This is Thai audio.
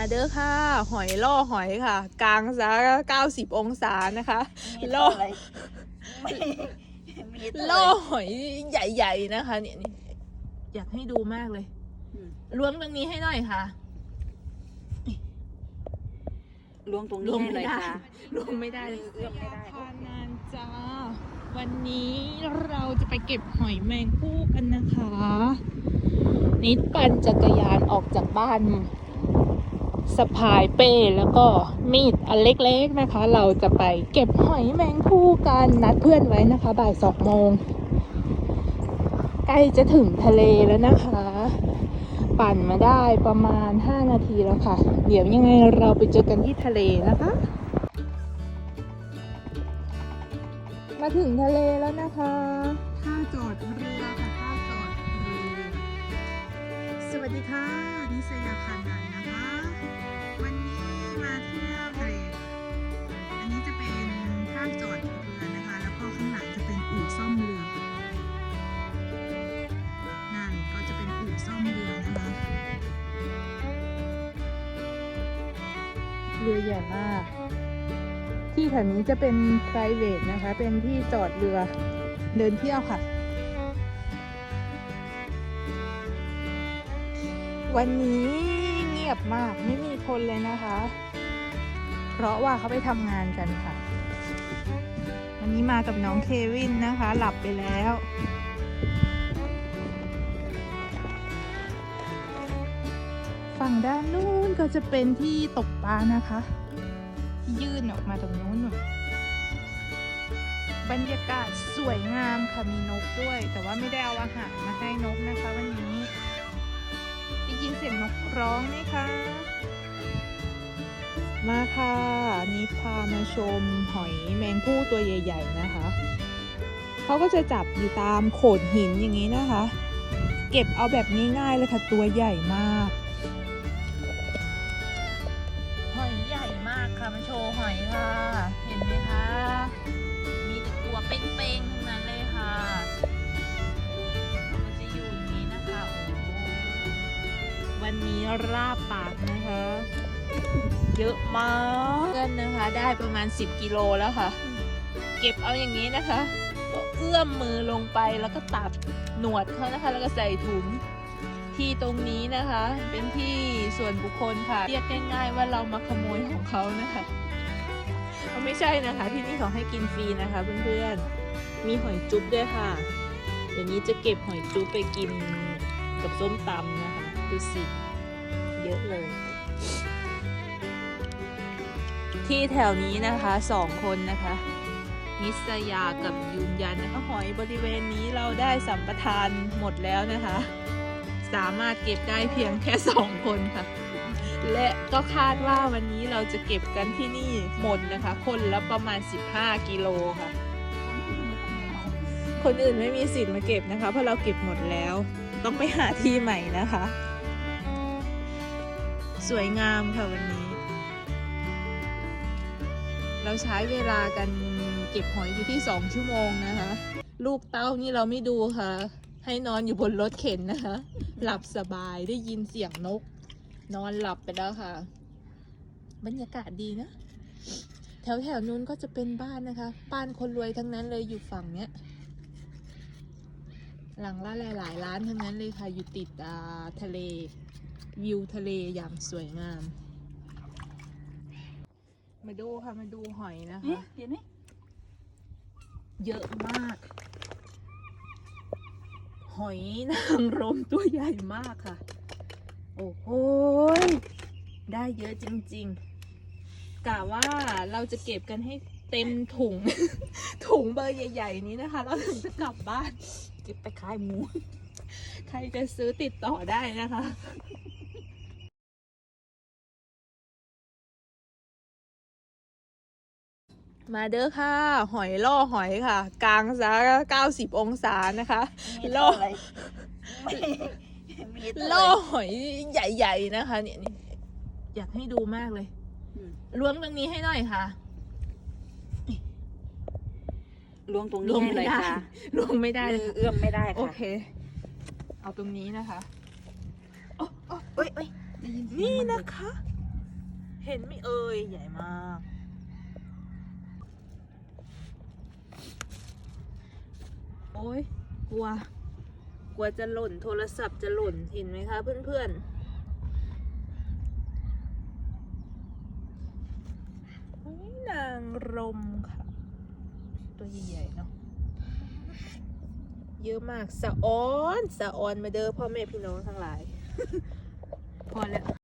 มาเด้อค่ะ หอยล่อหอยค่ะ กลางซะ90องศานะคะมีล่ออะไรไม่มีอะไรล่อหอยใหญ่ๆนะคะ เนี่ยนี่อยากให้ดูมากเลยอืมล้วงตรงนี้ให้หน่อยค่ะล้วงตรงนี้ให้เลยค่ะล้วงไม่ได้เลยเอื้อมไม่ได้พานานจ้าวันนี้เราจะไปเก็บหอยแมงผู้กันนะคะ นิดปั่นจักรยานออกจากบ้าน สะพายเป้แล้วก็มีดอันเล็กๆนะคะ เราจะไปเก็บหอยแมงผู้กันนัดเพื่อนไว้นะคะ บ่ายสองโมงใกล้จะถึงทะเลแล้วนะคะ ปั่นมาได้ประมาณ 5 นาทีแล้วค่ะ เดี๋ยวยังไงเราไปเจอกันที่ทะเลนะคะ มาถึงทะเลแล้วนะคะท่าจอดเรือค่ะท่าจอดเรือ สวัสดีค่ะ เรือใหญ่มาก ที่แถวนี้จะเป็น private นะคะ เป็นที่จอดเรือเดินเที่ยวค่ะ วันนี้เงียบมากไม่มีคนเลยนะคะ เพราะว่าเขาไปทำงานกันค่ะ วันนี้มากับน้องเควินนะคะ หลับไปแล้ว ฝั่งด้านนู้นก็จะเป็นที่ตกปลานะคะ ที่ยื่นออกมาตรงนู้นนู่นบรรยากาศสวยงามค่ะมีนกด้วย แต่ว่าไม่ได้เอาอาหารมาให้นกนะคะวันนี้ได้ยินเสียงนกร้องไหมคะมาค่ะนี่พามาชมหอยแมงผู้ตัวใหญ่ ๆ นะคะ เขาก็จะจับอยู่ตามโขดหินอย่างนี้นะคะ เก็บเอาแบบง่ายๆเลยค่ะตัวใหญ่มาก ราบปากนะคะ เยอะมากเกินนะคะ ได้ประมาณ 10 กิโลแล้วค่ะ เก็บเอาอย่างนี้นะคะ ก็เอื้อมมือลงไปแล้วก็ตัดหนวดเขานะคะ แล้วก็ใส่ถุงที่ตรงนี้นะคะ เป็นที่ส่วนบุคคลค่ะ เรียกง่ายๆว่าเรามาขโมยของเขานะคะเขาไม่ใช่นะคะ ที่นี่เขาให้กินฟรีนะคะเพื่อนๆ มีหอยจุ๊บด้วยค่ะ เดี๋ยวนี้จะเก็บหอยจุ๊บไปกินกับส้มตำนะคะ ดูสิ เยอะเลย ที่แถวนี้นะคะสองคนนะคะนิสยากับยืนยันนะคะหอยบริเวณนี้เราได้สัมปทานหมดแล้วนะคะ สามารถเก็บได้เพียงแค่สองคนค่ะ และก็คาดว่าวันนี้เราจะเก็บกันที่นี่หมดนะคะ คนละประมาณ 15 กิโลค่ะ คนอื่นไม่มีสิทธิ์มาเก็บนะคะ เพราะเราเก็บหมดแล้ว ต้องไปหาที่ใหม่นะคะ สวยงามค่ะวันนี้ เราใช้เวลากันเก็บหอยอยู่ที่2ชั่วโมงนะคะ ลูกเต้านี่เราไม่ดูค่ะ ให้นอนอยู่บนรถเข็นนะคะ หลับสบายได้ยินเสียงนก นอนหลับไปแล้วค่ะ บรรยากาศดีนะ แถวแถวนู้นก็จะเป็นบ้านนะคะ บ้านคนรวยทั้งนั้นเลยอยู่ฝั่งเนี้ยหลังละหลายๆร้านทั้งนั้นเลยค่ะ อยู่ติดทะเล วิวทะเลอย่างสวยงาม มาดูค่ะ มาดูหอยนะเอ๊ะคะเห็นไหมเยอะมาก หอยนางรมตัวใหญ่มากค่ะ โอ้โหยได้เยอะจริงๆกะว่าเราจะเก็บกันให้เต็มถุง ถุงเบอร์ใหญ่ ๆ นี้นะคะ เราถึงจะกลับบ้าน เก็บไปขายหมู ใครจะซื้อติดต่อได้นะคะ มาเด้อค่ะ หอยล่อหอยค่ะ กลางซะ90องศานะคะมีล่ออะไรไม่มีอะไรล่อหอยใหญ่ๆนะคะ เนี่ยนี่อยากให้ดูมากเลยอืมล้วงตรงนี้ให้หน่อยค่ะล้วงตรงนี้ให้เลยค่ะล้วงไม่ได้มือเอื้อมไม่ได้โอค่ะเค เอาตรงนี้นะคะเอ้ยเอ้ยได้ยินเสียงนี่มัเลยนะคะ เห็นไหม่เอ่ยใหญ่มาก โอ้ยกลัว กลัวจะหล่น โทรศัพท์จะหล่น เห็นไหมคะเพื่อนๆนางรมค่ะ ตัวใหญ่ๆเนาะเยอะมากสะออนสะออนมาเด้อพ่อแม่พี่น้องทั้งหลาย พอแล้ว